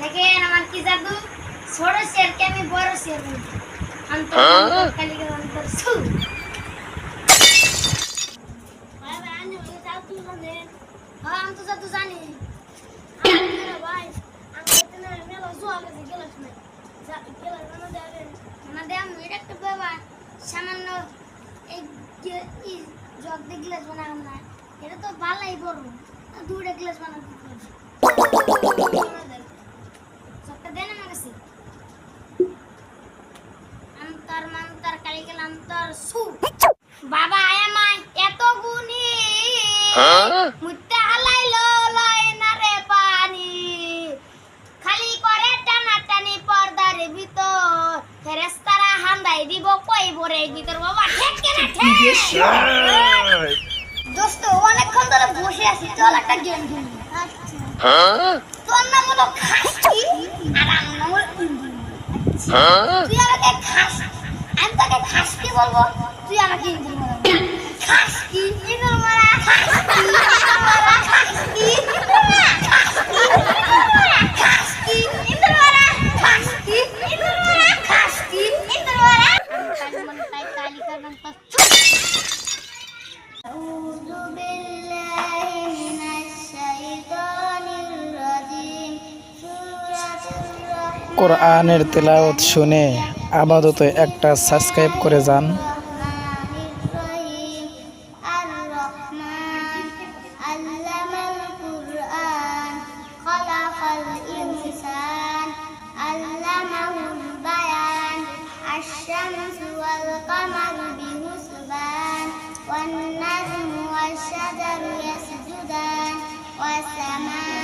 দেখেন আমার কি জাদু? ছোট শেরকে আমি বড় জাদু জানে। হ্যাঁ তো জানি। ভাই আমি এখানে মেলা জোয়া গেছে গেলাস যা গেলাস না দেবে না দে আমি একটা বাবা সামান্য এই জগ দিয়ে গ্লাস বানালাম না। এটা তো ভালোই বড়। দুটা গ্লাস বানাতে অন্তর সু বাবা আয়া মাই এত গুনি মুত্তে হালাইলো লয় না রে পানি। খালি করে টানা টানি পর্দার ভিতর। ফেরেস্তারা হান্দাই দিব কই বরে ভিতর বাবা? ঠেকে না ঠেক। দোস্ত অনেকক্ষণ ধরে বসে আছি চল একটা গেম খেলি। তোর নাম হলো খাসকি আর আমার নাম হলো ইন্দুর। তুই আমাকে খাস আমি তোকে খাসকি বলবো তুই আমাকে ইন্দুর বলবি খাসকি ইন্দুর মারা খাসকি ইন্দুর মারা খাসকি ইন্দুর মারা খাসকি ইন্দুর মারা খাসকি ইন্দুর মারা খাসকি ইন্দুর মারা কালি মন তাই কালি কোরআনের তেলাওত শুনে আপাতত একটা সাবস্ক্রাইব করে যান। والنجم والشجر يسجدان والسماء